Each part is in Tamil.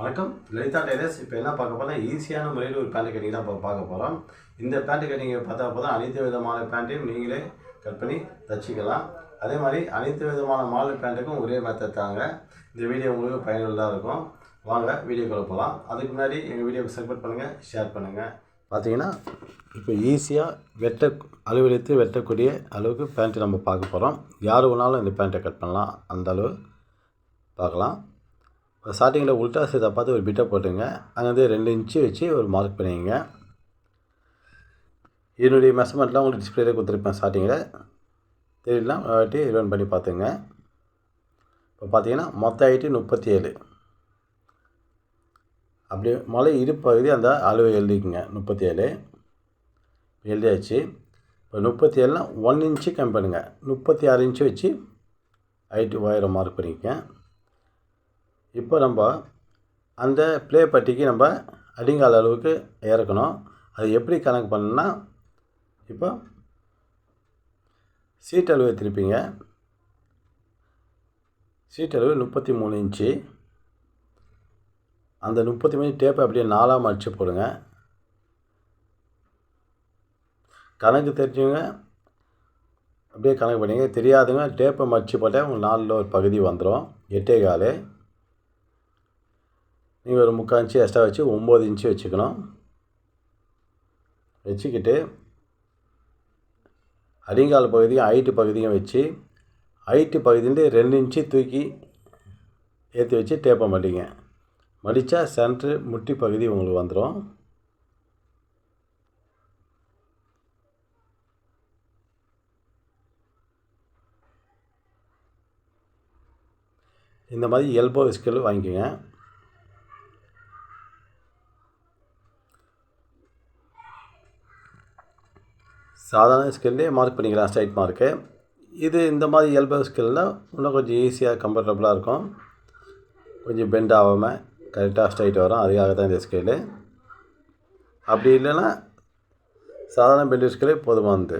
வணக்கம். லலிதா டெய்லர்ஸ் இப்போ என்ன பார்க்க போகிறோம் ஈஸியான முறையில் ஒரு பேண்ட் கட்டிங் தான் இப்போ பார்க்க போகிறோம் இந்த பேண்ட் கட்டிங்கை பார்த்தா போதும் அனைத்து விதமான பேண்ட்டையும் நீங்களே கட் பண்ணி தச்சுக்கலாம். அதே மாதிரி அனைத்து விதமான மாடல் பேண்ட்டுக்கும் ஒரே மெத்தட் தாங்க. இந்த வீடியோ உங்களுக்கு பயனுள்ளதாக இருக்கும். வாங்க வீடியோக்குள்ள போகலாம் அதுக்கு முன்னாடி எங்கள் வீடியோவை சப்போர்ட் பண்ணுங்கள் ஷேர் பண்ணுங்கள் பார்த்தீங்கன்னா இப்போ ஈஸியாக வெட்ட அலுவலித்து வெட்டக்கூடிய அளவுக்கு பேண்ட்டு நம்ம பார்க்க போகிறோம் யார் வேணாலும் இந்த பேண்ட்டை கட் பண்ணலாம். அந்த அளவு பார்க்கலாம். ஸ்டார்டிங்கில் உல்டா சீதா பார்த்து ஒரு பிட்டை போட்டுங்க. அங்கேருந்து ரெண்டு இன்ச்சு வச்சு ஒரு மார்க் பண்ணிக்கங்க. என்னுடைய மெஷர்மெண்ட்லாம் உங்களுக்கு டிஸ்பிளேலே கொடுத்துருப்பேன் ஸ்டார்டிங்கில் தெரியலாம் வாட்டி ரன் பண்ணி பார்த்துங்க. இப்போ பார்த்தீங்கன்னா மொத்த ஹைட்டு முப்பத்தி ஏழு அப்படி மலை இடுப்பகுதி அந்த அளவு எழுதிக்குங்க முப்பத்தி ஏழு எழுதியாச்சு. இப்போ முப்பத்தி ஏழுனா ஒன் இன்ச்சு கம்மி பண்ணுங்கள் முப்பத்தி ஆறு இன்ச்சு வச்சு ஹைட்டு உயரம் மார்க் பண்ணிக்கேன் இப்போ நம்ம அந்த ப்ளே பட்டிக்கு நம்ம அடிங்கால அளவுக்கு இறக்கணும். அது எப்படி கணக்கு பண்ணணும்னா இப்போ சீட் திருப்பிங்க. சீட் அளவு முப்பத்தி மூணு இன்ச்சு. அந்த முப்பத்தி மூணு டேப்பை அப்படியே நாலாக மடித்து போடுங்க. கணக்கு தெரிஞ்சவங்க அப்படியே கணக்கு பண்ணிங்க. தெரியாதவங்க டேப்பை மடித்து போட்டால் உங்களுக்கு நாலில் ஒரு பகுதி வந்துடும். எட்டே காலே. நீங்கள் ஒரு முக்கால் இன்ச்சு எக்ஸ்ட்ரா வச்சு ஒம்பது இன்ச்சு வச்சுக்கணும். வச்சுக்கிட்டு அடிங்கால் பகுதியும் ஹைட்டு பகுதியும் வச்சு ஹைட்டு பகுதியிலேருந்து ரெண்டு இன்ச்சு தூக்கி ஏற்றி வச்சு டேப்பை மடிங்க. மடித்தா சென்ட்ரு முட்டி பகுதி உங்களுக்கு வந்துடும் இந்த மாதிரி எல்போ ஸ்கேல் வாங்கிக்கோங்க. சாதாரண ஸ்கில்லே மார்க் பண்ணிக்கலாம் ஸ்ட்ரைட் மார்க்கு இது இந்த மாதிரி எல்போ ஸ்கில்னால் இன்னும் கொஞ்சம் ஈஸியாக கம்ஃபர்டபுளாக இருக்கும். கொஞ்சம் பெண்ட் ஆகாமல் கரெக்டாக ஸ்ட்ரைட் வரும். அதுக்காக தான் இந்த ஸ்கேலு அப்படி இல்லைன்னா சாதாரண பெண்ட் ஸ்கேலே போதுமானது.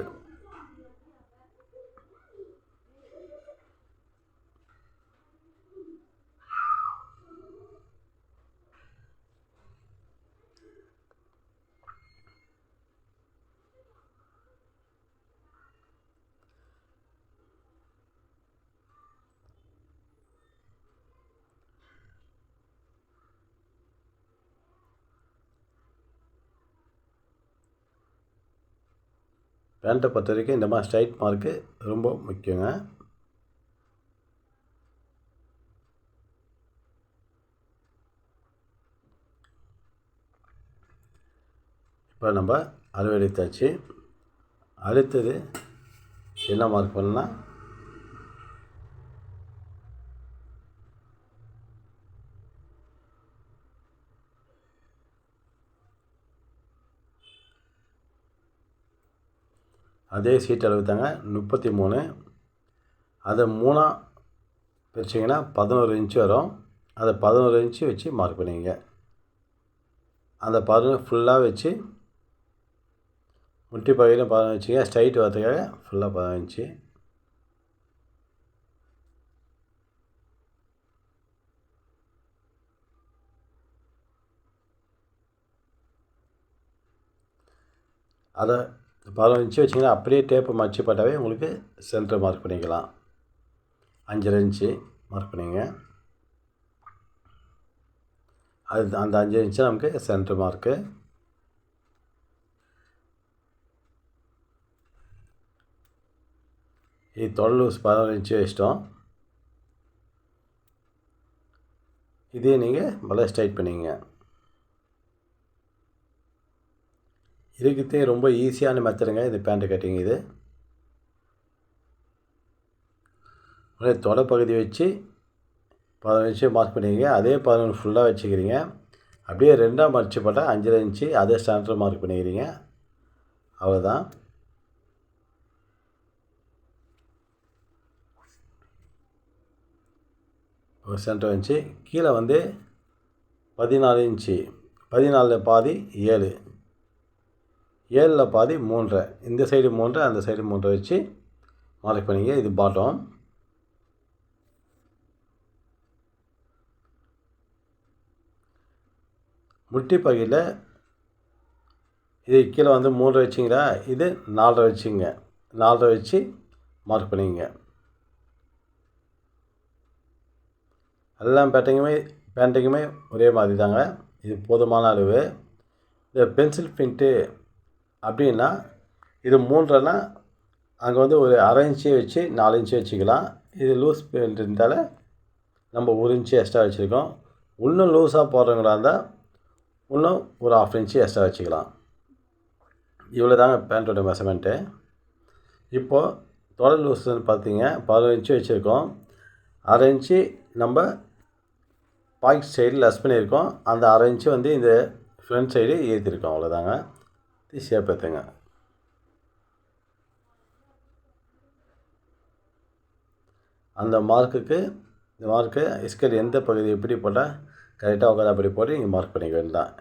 பேண்ட்டை பொறுத்த வரைக்கும் இந்த மாதிரி ஸ்ட்ரைட் மார்க்கு ரொம்ப முக்கியங்க. இப்போ நம்ம அறுவடைத்தாச்சு அடுத்தது என்ன மார்க் பண்ணலாம்? அதே சீட் அளவு தாங்க முப்பத்தி மூணு அதை மூணாக பிரிச்சிங்கன்னா பதினோரு இன்ச்சு வரும். அதை பதினோரு இன்ச்சு வச்சு மார்க் பண்ணிங்க அந்த பதினொன்று ஃபுல்லாக வச்சு முட்டி பகுதியில் பதினொன்று வச்சுங்க ஸ்ட்ரைட் வரதுக்காக ஃபுல்லாக பதினஞ்சு அதை பதினொன்று இன்ச்சு வச்சிங்கன்னா அப்படியே டேப்பை மச்சு போட்டாவே உங்களுக்கு சென்டர் மார்க் பண்ணிக்கலாம். அஞ்சரை இன்ச்சு மார்க் பண்ணிங்க. அது அந்த அஞ்சு இன்ச்சு நமக்கு சென்டர் மார்க்கு இது தொழில் பதினொரு இன்ச்சு வச்சிட்டோம். இதே நீங்கள் நல்லா ஸ்ட்ரைட் பண்ணிங்க. இருக்கிறதே ரொம்ப ஈஸியான மெத்தடுங்க இது பேண்ட்டு கட்டிங் இது. உடனே தொடை பகுதி வச்சு பதினஞ்சு இன்ச்சு மார்க் பண்ணிக்கிறீங்க அதே பதினொன்று ஃபுல்லாக வச்சுக்கிறீங்க. அப்படியே ரெண்டாக மடிச்சு போட்டால் அஞ்சரை இன்ச்சு அதே ஸ்டாண்டர்ட் மார்க் பண்ணிக்கிறீங்க. அவ்வளோதான் ஒரு சென்டர் இன்ச்சு கீழே வந்து பதினாலு இன்ச்சு பதினாலில் பாதி ஏழு. ஏழில் பாதி மூன்றரை இந்த சைடு மூன்றரை அந்த சைடு மூன்றரை வச்சு மார்க் பண்ணிங்க. இது பாட்டம் முட்டி பகுதியில் இது கீழே வந்து மூன்றரை வச்சிங்களா? இது நாலரை வச்சுங்க. நாலரை வச்சு மார்க் பண்ணிங்க. எல்லா பேட்டிங்குமே பேண்ட்டுக்குமே ஒரே மாதிரி தாங்க. இது போதுமான அளவு. இந்த பென்சில் பிரிண்ட்டு அப்படின்னா இது மூன்றரைனா அங்கே வந்து ஒரு அரை இன்ச்சே வச்சு நாலு இன்ச்சு வச்சுக்கலாம். இது லூஸ் பெயிண்ட் இருந்தால நம்ம ஒரு இன்ச்சு எக்ஸ்ட்ரா வச்சுருக்கோம். இன்னும் லூஸாக போடுறவங்களா இருந்தால் இன்னும் ஒரு ஆஃப் இன்ச்சு எக்ஸ்ட்ரா வச்சுக்கலாம். இவ்வளோ தாங்க பேண்ட்டோட மெஷர்மெண்ட்டு இப்போது தொடர் லூஸ்ன்னு பார்த்தீங்க பதினஞ்சு இன்ச்சு வச்சுருக்கோம். அரை இன்ச்சு நம்ம பாக்கெட் சைடு லெஸ் பண்ணியிருக்கோம். அந்த அரை இன்ச்சு வந்து இந்த ஃப்ரண்ட் சைடு ஏற்றிருக்கோம் அவ்வளோதாங்க ஷேப் ஏற்றுங்க அந்த மார்க்குக்கு இந்த மார்க்கு ஸ்கேல் எந்த பகுதி எப்படி போட்டால் கரெக்டாக உட்காந்து அப்படி போட்டு நீங்கள் மார்க் பண்ணிக்க வேண்டாம்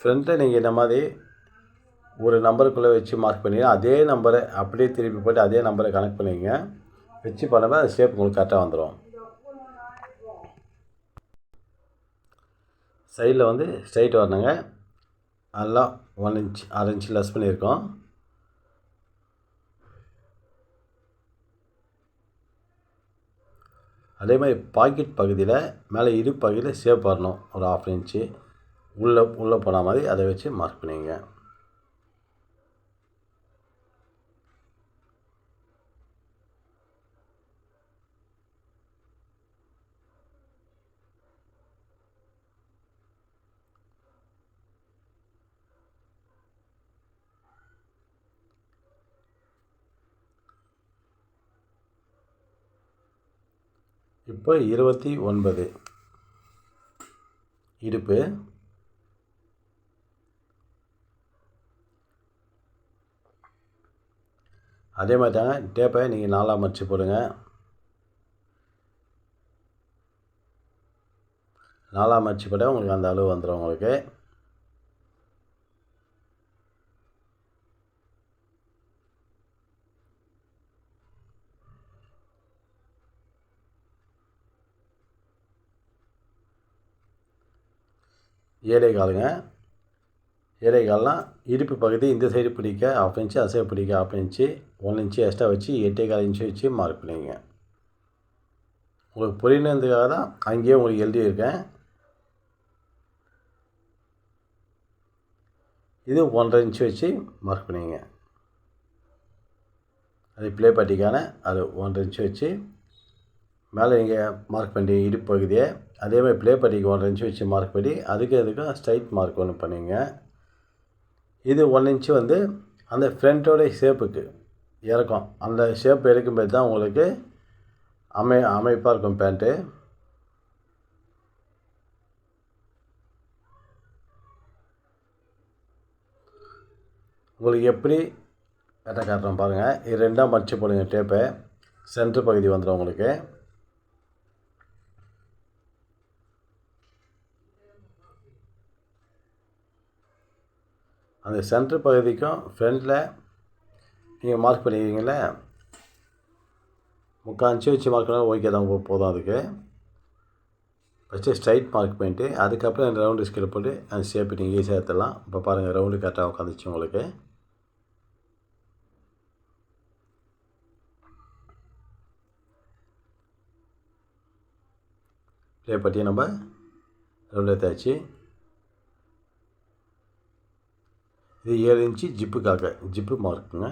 ஃப்ரண்ட்டில் நீங்கள் இந்த மாதிரி ஒரு நம்பருக்குள்ளே வச்சு மார்க் பண்ணி அதே நம்பரை அப்படியே திருப்பி போட்டு அதே நம்பரை கனெக்ட் பண்ணிங்க வச்சு பண்ணும்போது அது ஷேப் உங்களுக்கு கரெக்டாக வந்துடும் சைடில் வந்து ஸ்ட்ரைட் வரணுங்க. நல்லா ஒன் இன்ச் அரை இன்ச் லெஸ் பண்ணியிருக்கோம். அதே மாதிரி பாக்கெட் பகுதியில் மேலே இரு பகுதியில் ஷேப் வரணும். ஒரு ஆஃப் இன்ச்சு உள்ளே உள்ளே போன மாதிரி அதை வச்சு மார்க் பண்ணிங்க இப்போ இருபத்தி ஒன்பது. இடுப்பு. அதே மாதிரி தாங்க டேப்பை நீங்கள் நாலாம் மடித்து போடுங்க. நாலாம் மடித்து போட்டால் உங்களுக்கு அந்த அளவு வந்துடும் உங்களுக்கு. ஏழை காலுங்க. ஏழை கால்லாம் இடுப்பு பகுதி இந்த சைடு பிடிக்க ஆஃப் இன்ச்சு அசைவ பிடிக்க half inch one inch extra வச்சு எட்டே கால் இன்ச்சு வச்சு மார்க் பண்ணிங்க உங்களுக்கு புரியணுன்றதுக்காக தான் அங்கேயே உங்களுக்கு எழுதியிருக்கேன் இது ஒன்றரை இன்ச்சு வச்சு மார்க் பண்ணிங்க அது பிளே பாட்டிக்கான அது ஒன்றரை இன்ச்சு வச்சு மேலே இங்கே மார்க் பண்ணி இடுப்பு பகுதியை அதே மாதிரி ப்ளே பட்டிக்கு ஒன்றரை இன்ச்சு வச்சு மார்க் பண்ணி அதுக்கு அதுக்கும் ஸ்ட்ரைட் மார்க் ஒன்று பண்ணிங்க. இது ஒன் இன்ச்சு வந்து அந்த ஃப்ரண்ட்டோட ஷேப்புக்கு இறக்கும். அந்த ஷேப் எடுக்கும்போது தான் உங்களுக்கு அமை அமைப்பாக இருக்கும் பேண்ட்டு உங்களுக்கு எப்படி கரெக்டாக காட்டுறோம் பாருங்கள் இது ரெண்டாக மடித்து போடுங்க டேப்பை சென்ட்ரு பகுதி வந்துடும் உங்களுக்கு. அந்த சென்ட்ரு பகுதிக்கும் ஃப்ரண்டில் நீங்கள் மார்க் பண்ணிக்கிறீங்களே முக்கால் இன்ச்சு வச்சு மார்க் பண்ணால் ஓகே தான் போதும் அதுக்கு. ஃபஸ்ட்டு ஸ்ட்ரைட் மார்க் பண்ணிட்டு அதுக்கப்புறம் ரவுண்டு ஸ்கேல் போட்டு அந்த ஷேப்பு நீங்கள் ஈஸியாக எடுத்துடலாம். இப்போ பாருங்கள் ரவுண்டு கரெக்டாக உட்காந்துச்சு உங்களுக்கு. ப்ளே பட்டியை நம்ம ரவுண்டு எடுத்தாச்சு. இது ஏழு இன்ச்சு ஜிப்புக்காக ஜிப்பு மார்க்குங்க.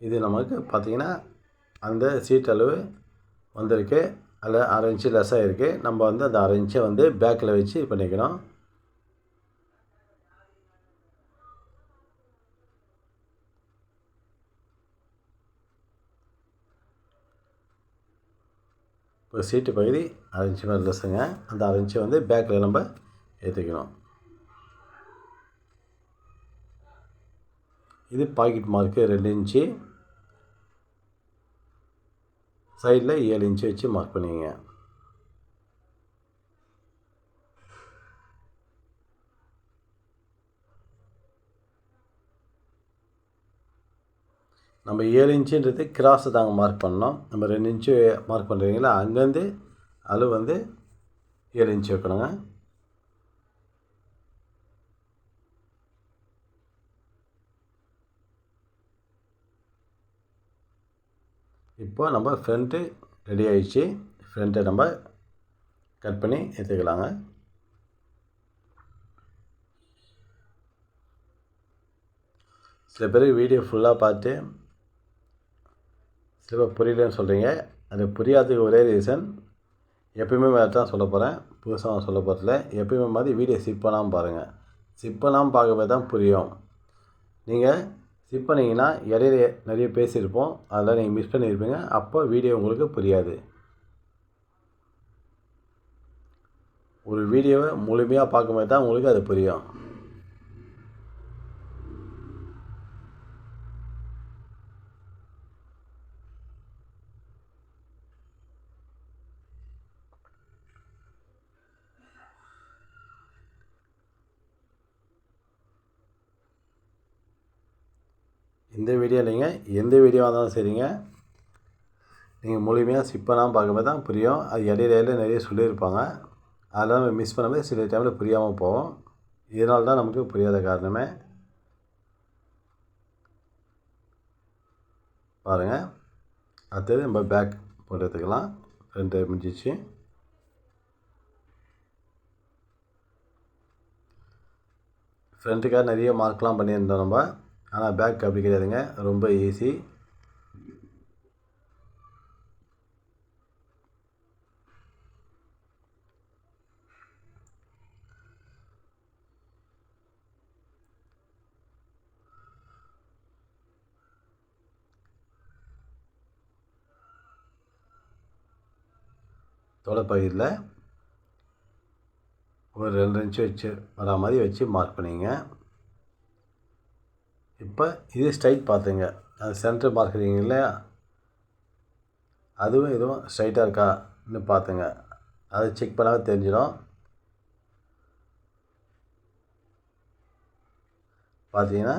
இது நமக்கு பார்த்திங்கன்னா அந்த சீட் அளவு வந்திருக்கு. அதில் அரை இன்ச்சு லெஸ்ஸாக இருக்குது நம்ம வந்து அந்த அரை இன்ச்சை வந்து பேக்கில் வச்சு இது இப்போ சீட்டு பகுதி அரை இன்ச்சு மாதிரி லெஸ்ஸுங்க அந்த அரை வந்து பேக்கில் நம்ம ஏற்றிக்கணும் இது பாக்கெட் மார்க்கு ரெண்டு இன்ச்சு. சைடில் ஏழு இன்ச்சு வச்சு மார்க் பண்ணிக்கங்க. நம்ம ஏழு இன்ச்சுன்றது கிராஸை தாங்க மார்க் பண்ணோம். நம்ம ரெண்டு இன்ச்சு மார்க் பண்ணுறீங்களா அங்கேருந்து அளவு வந்து ஏழு இன்ச்சு வைக்கணுங்க. இப்போ நம்ம ஃப்ரண்ட்டு ரெடி ஆகிடுச்சு ஃப்ரண்ட்டை நம்ம கட் பண்ணி எடுத்துக்கலாங்க. சில பேர் வீடியோ ஃபுல்லாக பார்த்து சில புரியலன்னு சொல்கிறீங்க அது புரியாததுக்கு ஒரே ரீசன் எப்பயுமே வேறு தான் சொல்ல போகிறேன் புதுசாக சொல்ல போகிறதில்ல எப்பயுமே மாதிரி வீடியோ ஸ்கிப் பண்ணாமல் பாருங்கள் ஸ்கிப் பண்ணாமல் பார்க்கவே தான் புரியும். நீங்கள் ஸ்கிப் பண்ணிங்கன்னா இடையில நிறைய பேசியிருப்போம். அதெல்லாம் நீங்கள் மிஸ் பண்ணியிருப்பீங்க. அப்போ வீடியோ உங்களுக்கு புரியாது. ஒரு வீடியோவை முழுமையாக பார்க்கும்போது தான் உங்களுக்கு அது புரியும். இந்த வீடியோ இல்லைங்க. எந்த வீடியோவாக இருந்தாலும் சரிங்க. நீங்கள் முழுமையாக சிப்பெல்லாம் பார்க்கும்போது தான் புரியும். அது இடையில இடையில நிறைய சொல்லியிருப்பாங்க. அதெல்லாம் நம்ம மிஸ் பண்ணும்போது சில டைமில் புரியாமல் போவோம் இதனால தான் நமக்கு புரியாத காரணமே. பாருங்கள் அடுத்தது நம்ம பேக் போட்டு ரெண்டு முடிஞ்சிச்சு. ஃப்ரண்ட்டுக்காக நிறைய மார்க்லாம் பண்ணியிருந்தோம் நம்ம. ஆனால் பேக் அப்படி கிடையாதுங்க. ரொம்ப ஈஸி தொலைப்பகுதியில் ஒரு ரெண்டு இன்ச்சு வச்சு வரா மாதிரி வச்சு மார்க் பண்ணிங்க இப்போ இது ஸ்ட்ரைட் பார்த்துங்க. அது சென்டர் பார்க்குறீங்க இல்லையா? அதுவும் இதுவும் ஸ்ட்ரைட்டாக இருக்கான்னு பார்த்துங்க. அதை செக் பண்ணாவே தெரிஞ்சிடும். பார்த்தீங்கன்னா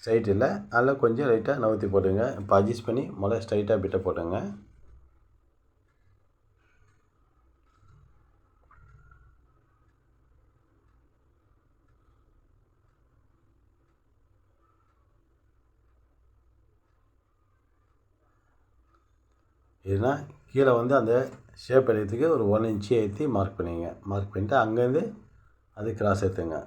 ஸ்ட்ரைட் இல்லை. அதில் கொஞ்சம் லைட்டாக நவுத்தி போட்டுங்க. இப்போ அட்ஜஸ்ட் பண்ணி முதல்ல ஸ்ட்ரைட்டாக பிட்டை போட்டுங்க. இதுனா கீழே வந்து அந்த ஷேப் எடுக்கிறதுக்கு ஒரு ஒன் இன்ச்சு ஏற்றி மார்க் பண்ணிங்க. மார்க் பண்ணிவிட்டு அங்கேருந்து அது கிராஸ் எடுத்துங்க.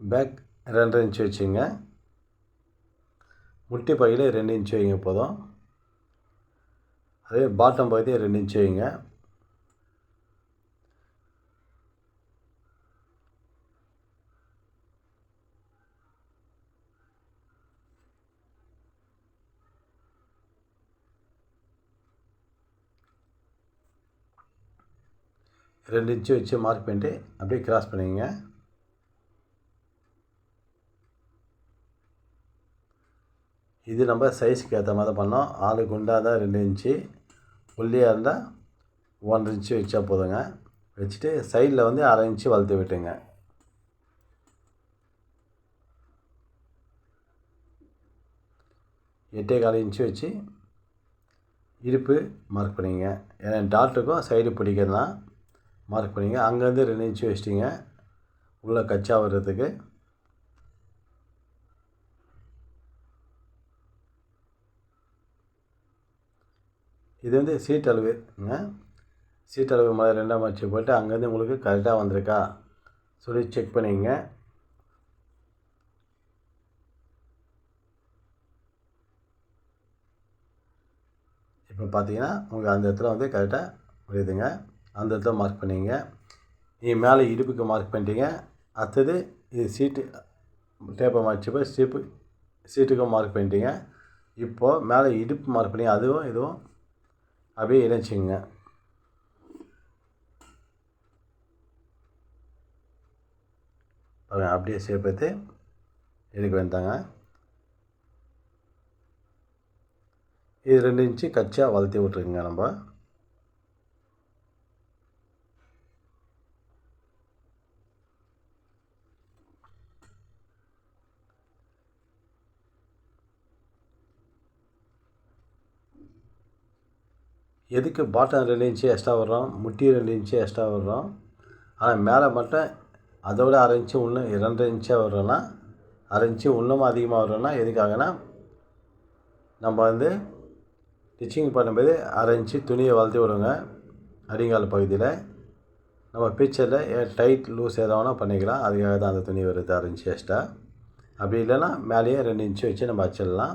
பேக் ரெண்டு இன்ச்சு வச்சுங்க. முட்டி பகுதியில் ரெண்டு இன்ச்சு வைங்க போதும். அதே பாட்டம் பகுதியை ரெண்டு இன்ச்சு வைங்க. ரெண்டு இன்ச்சு வச்சு மார்க் பண்ணிட்டு அப்படியே கிராஸ் பண்ணிங்க இது நம்ம சைஸுக்கு ஏற்ற மாதிரி பண்ணோம் ஆளு குண்டாக தான் ரெண்டு இன்ச்சு ஒல்லியாக இருந்தால் ஒன்றரை இன்ச்சு வச்சா போதுங்க. வச்சுட்டு சைடில் வந்து அரை இன்ச்சு வளர்த்து விட்டுங்க. எட்டே கால் இன்ச்சு வச்சு இடுப்பு மார்க் பண்ணிங்க ஏன்னா டாட்டுக்கும் சைடு பிடிக்கிறதான் மார்க் பண்ணிங்க. அங்கேருந்து ரெண்டு இன்ச்சு வச்சிட்டிங்க. உள்ளே கச்சா வர்றதுக்கு. இது வந்து சீட் அளவுங்க சீட் அளவு முதல்ல ரெண்டாம் வச்சு போட்டு அங்கேருந்து உங்களுக்கு கரெக்டாக வந்திருக்கா? சொல்லி செக் பண்ணிங்க. இப்போ பார்த்தீங்கன்னா உங்களுக்கு அந்த இடத்துல வந்து கரெக்டாக முடியுதுங்க அந்த இடத்த மார்க் பண்ணிங்க. நீங்கள் மேலே இடுப்புக்கு மார்க் பண்ணிட்டீங்க. அடுத்தது இது சீட்டு டேப்பை மாற்றிப்போ சீப்பு சீட்டுக்கும் மார்க் பண்ணிட்டீங்க. இப்போது மேலே இடுப்பு மார்க் பண்ணி அதுவும் இதுவும் அப்படியே இணைச்சிங்க அப்படியே சேர்ப்பத்து எடுக்க வேண்டாங்க இது ரெண்டு இன்ச்சு கச்சா வளர்த்தி விட்ருக்குங்க நம்ம. எதுக்கு பாட்டம் ரெண்டு இன்ச்சு எக்ஸ்ட்ரா வர்றோம்? முட்டி ரெண்டு இன்ச்சு எக்ஸ்ட்ரா வர்றோம். ஆனால் மேலே மட்டும் அதோட அரை இன்ச்சு இன்னும் இரண்டு இன்ச்சாக வர்றோன்னா அரை இன்ச்சு இன்னமும் அதிகமாக வர்றோன்னா எதுக்காகனா நம்ம வந்து ஸ்டிச்சிங் பண்ணும்போது அரை இன்ச்சு துணியை வளர்த்தி விடுங்க. அடிங்கால் பகுதியில். நம்ம பிக்சரில் டைட் லூஸ் எதாவது பண்ணிக்கலாம். அதுக்காக தான் அந்த துணி வருது அரை இன்ச்சு எக்ஸ்ட்ரா அப்படி இல்லைன்னா மேலேயே ரெண்டு இன்ச்சு வச்சு நம்ம வச்சிடலாம்.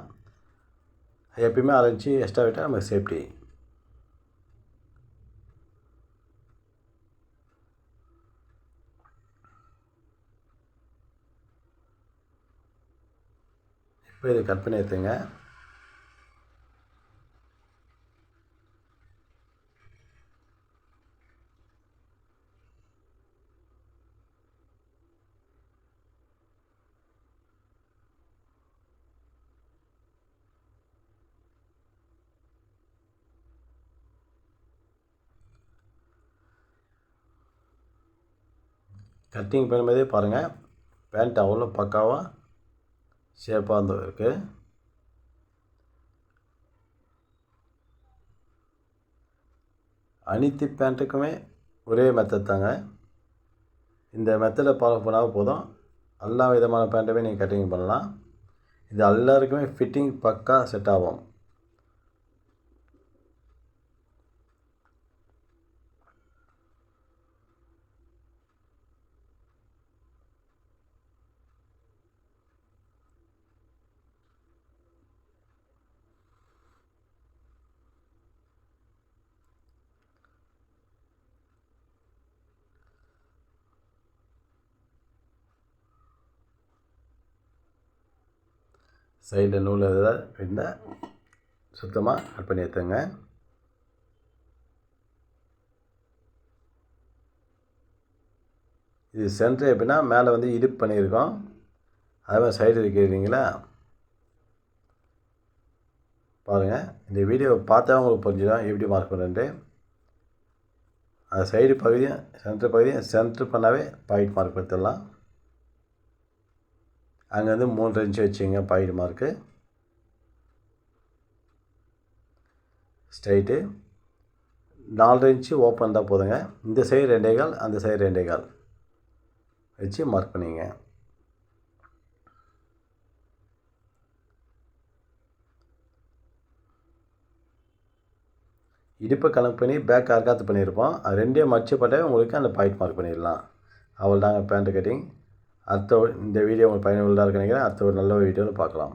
எப்பயுமே அரை இன்ச்சு எக்ஸ்ட்ரா விட்டால் நமக்கு சேஃப்டி இப்போ இதை கட் பண்ணி எடுத்துங்க. கட்டிங் பண்ணும்போதே பாருங்கள் பேண்ட் அவ்வளோ பக்காவாக ஷேப்பாக வந்து இருக்குது அனைத்து பேண்ட்டுக்குமே ஒரே மெத்தட் தாங்க. இந்த மெத்தடை ஃபாலோ பண்ணால் போதும். எல்லா விதமான பேண்ட்டுமே நீங்கள் கட்டிங் பண்ணலாம். இது எல்லாருக்குமே ஃபிட்டிங் பக்கா செட் ஆகும். சைடில் நூல் எதாவது இருந்தால் சுத்தமாக கட் பண்ணி எடுத்துங்க. இது சென்டர் எப்படின்னா மேலே வந்து இடுப் பண்ணியிருக்கோம். அதே மாதிரி சைடு இருக்கிறீங்களா? பாருங்கள் இந்த வீடியோவை பார்த்தா உங்களுக்கு புரிஞ்சிடும் எப்படி மார்க் பண்ணுறேன்ட்டு அந்த சைடு பகுதியும் சென்டர் பகுதியும் சென்டர் பண்ணாவே பாயிண்ட் மார்க் பண்ணிடலாம் அங்கே வந்து மூன்று இன்ச்சு வச்சுங்க. பாயிண்ட் மார்க்கு ஸ்ட்ரைட்டு நாலரை இன்ச்சு ஓப்பன் தான் போதுங்க. இந்த சைடு ரெண்டே கால் அந்த சைடு ரெண்டே கால். வச்சு மார்க் பண்ணிங்க. இடுப்பை கணக்கு பண்ணி பேக் அர்க்காத்து பண்ணியிருப்போம். அது ரெண்டே மச்சு போட்டால் உங்களுக்கு அந்த பாயிண்ட் மார்க் பண்ணிடலாம். அவள் தாங்க பேண்ட்டு கட்டிங் அடுத்த இந்த வீடியோ உங்களுக்கு பயனுள்ளதாக இருக்குன்னு நினைக்கிறேன். அடுத்த ஒரு நல்ல வீடியோவில் பார்க்கலாம்.